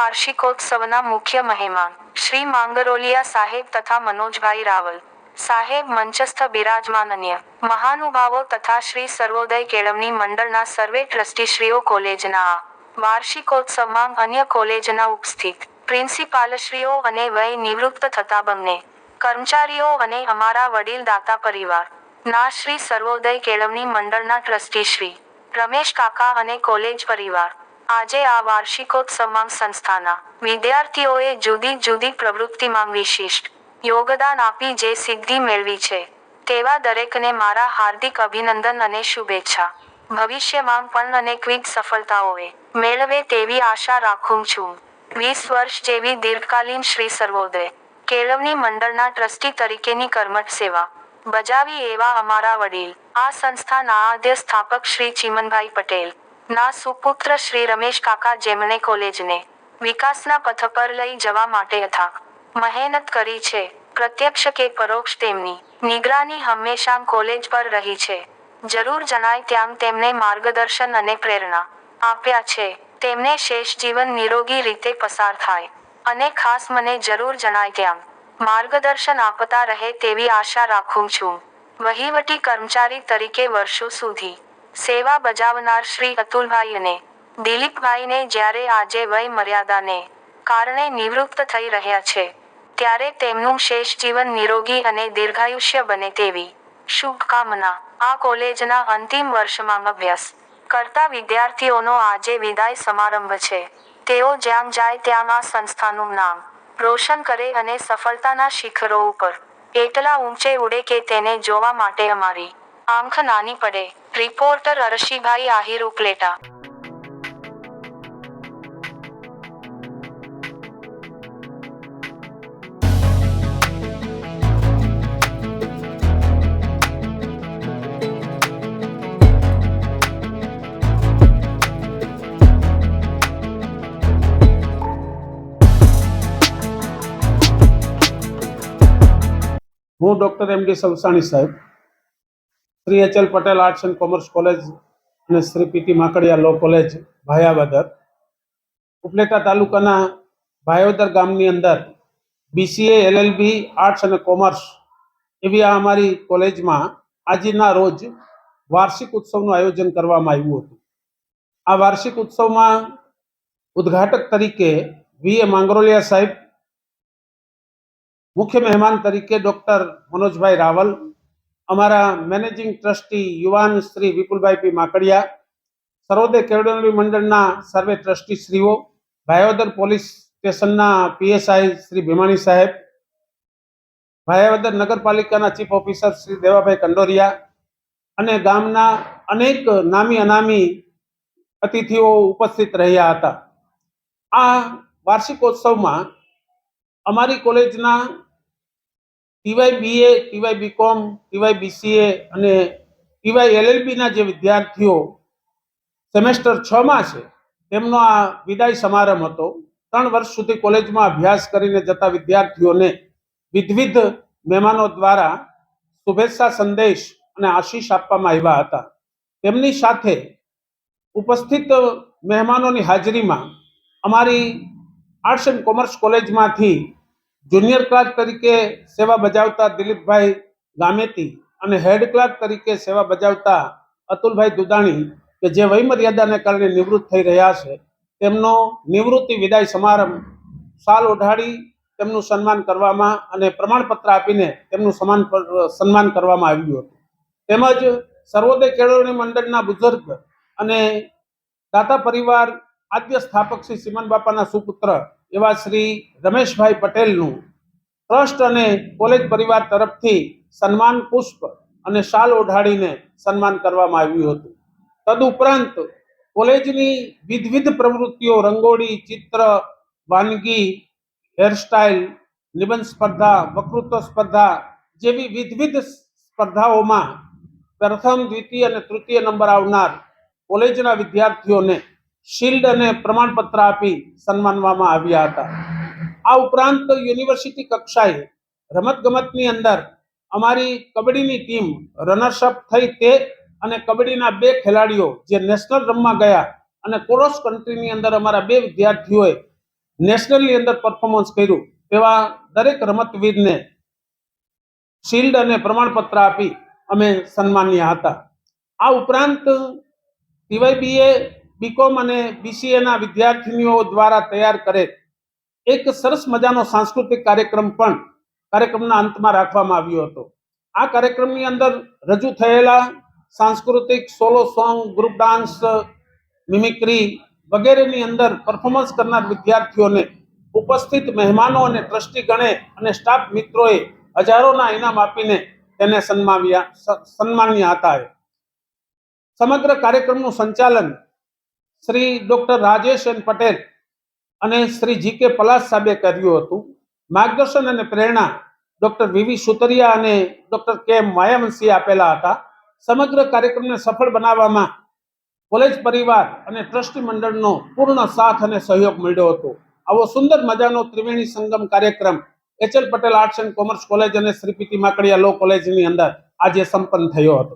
વાર્ષિકોત્સવના મુખ્ય મહેમાન શ્રી માંગરોલિયા સાહેબ તથા મનોજભાઈ રાવલ. સાહેબ મંચસ્થ બિરાજમાન અન્ય મહાનુભાવો તથા શ્રી સર્વોદય કેળવણી મંડળના સર્વે ટ્રસ્ટીશ્રીઓ કોલેજના આ વાર્ષિકોત્સવમાં અન્ય કોલેજના ઉપસ્થિત પ્રિન્સિપાલશ્રીઓ અને વય નિવૃત્ત થતા બંને કર્મચારીઓ અને અમારા વડીલ દાતા પરિવાર ના શ્રી સર્વોદય કેળવણી મંડળના ટ્રસ્ટી શ્રી રમેશ કાકા અને કોલેજ પરિવાર આજે આ વાર્ષિકોત્સવમાં સંસ્થાના વિદ્યાર્થીઓએ જુદી જુદી પ્રવૃત્તિમાં વિશિષ્ટ યોગદાન આપી જે સિદ્ધિ મેળવી છે, તેવા દરેકને મારા હાર્દિક અભિનંદન અને શુભેચ્છા. ભવિષ્યમાં પણ અનેકવિધ સફળતાઓએ મેળવે તેવી આશા રાખું છું. વીસ વર્ષ જેવી દીર્ઘકાલીન શ્રી સર્વોદય કેળવણી મંડળના ટ્રસ્ટી તરીકેની કર્મઠ સેવા બજાવી એવા અમારા વડીલ. આ સંસ્થાના આદ્ય સ્થાપક શ્રી ચિમનભાઈ પટેલ ના સુપુત્ર શ્રી રમેશ કાકા જેમણે કોલેજને વિકાસના પથ પર લઈ જવા માટે અથાગ મહેનત કરી છે. પ્રત્યક્ષ કે પરોક્ષ તેમની નિગરાની હંમેશા કોલેજ પર રહી છે. જરૂર જણાય ત્યાં તેમને માર્ગદર્શન અને પ્રેરણા આપ્યા છે. તેમને શેષ જીવન નિરોગી રીતે પસાર થાય અને ખાસ મને જરૂર જણાય ત્યાં માર્ગદર્શન આપતા રહે તેવી આશા રાખું છું. વહીવટી કર્મચારી તરીકે વર્ષો સુધી સેવા બજાવનાર શ્રી અતુલભાઈ અને દિલીપભાઈને જ્યારે આજે વય મર્યાદાને કારણે નિવૃત્ત થઈ રહ્યા છે, ત્યારે તેમનું શેષ જીવન નિરોગી અને દીર્ઘાયુષ્ય બને તેવી શુભકામના આ કોલેજના અંતિમ વર્ષમાં અભ્યાસ કરતા વિદ્યાર્થીઓનો આજે વિદાય સમારંભ છે. તેઓ જ્યાં જાય ત્યાં આ સંસ્થાનું નામ રોશન કરે અને સફળતાના શિખરો ઉપર એટલા ઊંચે ઉડે કે તેને જોવા માટે અમારી આંખ નાની પડે. રિપોર્ટર અરશીભાઈ આહિર ઉપલેટા હું ડૉક્ટર એમ ડી સવસાણી સાહેબ Shri H L Patel arts and commerce college અને Shri PT Makadia law college Bhayavadar. Upleta તાલુકાના ભાયાવદર ગામની અંદર બીસીએ એલએલબી આર્ટ્સ અને કોમર્સ એવી આ અમારી કોલેજમાં આજના રોજ વાર્ષિક ઉત્સવનું આયોજન કરવામાં આવ્યું હતું. આ વાર્ષિક ઉત્સવમાં ઉદ્ઘાટક તરીકે વી એ માંગરોલિયા સાહેબ, મુખ્ય મહેમાન તરીકે ડોક્ટર મનોજભાઈ રાવલ અમારા મેનેજિંગ ટ્રસ્ટી યુવાન શ્રી વિપુલભાઈ પી માકડિયા, સર્વોદય કેળવણી મંડળના સર્વે ટ્રસ્ટીશ્રીઓ ભાયાવદર પોલીસ સ્ટેશનના પીએસઆઈ શ્રી ભીમાણી સાહેબ, ભાયાવદર નગરપાલિકાના ચીફ ઓફિસર શ્રી દેવાભાઈ કંડોરિયા અને ગામના અનેક નામી અનામી અતિથિઓ ઉપસ્થિત રહ્યા હતા. આ વાર્ષિકોત્સવમાં અમારી કોલેજના TY BA TY BCom TY BCA અને ટીવાય એલએલબીના જે વિદ્યાર્થીઓ સેમેસ્ટર છ માં છે, તેમનો આ વિદાય સમારંભ હતો. ત્રણ વર્ષ સુધી કોલેજમાં અભ્યાસ કરીને જતા વિદ્યાર્થીઓને વિધવિધ મહેમાનો દ્વારા શુભેચ્છા સંદેશ અને આશીષ આપવામાં આવ્યા હતા. તેમની સાથે ઉપસ્થિત મહેમાનોની હાજરીમાં અમારી આર્ટ્સ એન્ડ કોમર્સ કોલેજમાંથી જુનિયર ક્લાર્ક તરીકે સેવા બજાવતા દિલીપભાઈ ગામેતી અને હેડ ક્લાર્ક તરીકે સેવા બજાવતા અતુલભાઈ દુદાણી કે જે વયમર્યાદાને કારણે નિવૃત્ત થઈ રહ્યા છે. તેમનો નિવૃત્તિ વિદાય સમારંભ સાલ ઓઢાડી તેમનું સન્માન કરવામાં અને પ્રમાણપત્ર આપીને તેમનું સમાન સન્માન કરવામાં આવ્યું હતું. તેમજ સર્વોદય કેળવણી મંડળના બુઝુર્ગ અને દાતા પરિવાર આદ્ય સ્થાપક શ્રી સિમન બાપાના સુપુત્ર એવા શ્રી રમેશભાઈ પટેલનું ટ્રસ્ટ અને કોલેજ પરિવાર તરફથી સન્માન પુષ્પ અને શાલ ઓઢાડીને સન્માન કરવામાં આવ્યું હતું. તદુપરાંત કોલેજની વિવિધ પ્રવૃત્તિઓ, રંગોળી, ચિત્ર, વાનગી, હેરસ્ટાઇલ, નિબંધ સ્પર્ધા, વક્તૃત્વ સ્પર્ધા જેવી વિવિધ સ્પર્ધાઓમાં પ્રથમ, દ્વિતીય અને તૃતીય નંબર આવનાર કોલેજના વિદ્યાર્થીઓને શિલ્ડ અને પ્રમાણપત્ર આપી સન્માનવામાં આવ્યા હતા. આ ઉપરાંત યુનિવર્સિટી કક્ષાએ રમતગમતની અંદર અમારી કબડ્ડીની ટીમ રનર્સઅપ થઈ તે અને કબડ્ડીના બે ખેલાડીઓ જે નેશનલ રમવા ગયા અને ક્રોસ કન્ટ્રીની અંદર અમારા બે વિદ્યાર્થીઓએ નેશનલની અંદર પરફોર્મન્સ કર્યું તેવા દરેક રમતવીરને શિલ્ડ અને પ્રમાણપત્ર આપી અમે સન્માન્યા હતા. આ ઉપરાંત ટીવાયબીએ બીકોમ અને બીસીએના વિદ્યાર્થીનીઓ દ્વારા તૈયાર કરે એક સરસ મજાનો સાંસ્કૃતિક કાર્યક્રમ પણ કાર્યક્રમના અંતમાં રાખવામાં આવ્યો હતો. આ કાર્યક્રમની અંદર રજૂ થયેલા સાંસ્કૃતિક solo song, group dance, mimicry વગેરેની અંદર પરફોર્મન્સ કરનાર વિદ્યાર્થીઓને ઉપસ્થિત મહેમાનો અને ટ્રસ્ટી ગણે અને સ્ટાફ મિત્રોએ હજારોના ઇનામ આપીને તેને સન્માવ્યા સન્માન્યા હતા. સમગ્ર કાર્યક્રમનું સંચાલન શ્રી ડોક્ટર રાજેશ એન પટેલ અને શ્રી જી કે પલાસ સાહેબે કર્યું હતું. માર્ગદર્શન અને પ્રેરણા ડોક્ટર વીવી સુતરિયા અને ડોક્ટર કે એમ માયાવંશી આપેલા હતા. સમગ્ર કાર્યક્રમને સફળ બનાવવામાં કોલેજ પરિવાર અને ટ્રસ્ટી મંડળનો પૂર્ણ સાથ અને સહયોગ મળ્યો હતો. આવો સુંદર મજાનો ત્રિવેણી સંગમ કાર્યક્રમ H L Patel arts and commerce college અને શ્રી પીટી માકડિયા લો કોલેજની અંદર આજે સંપન્ન થયો હતો.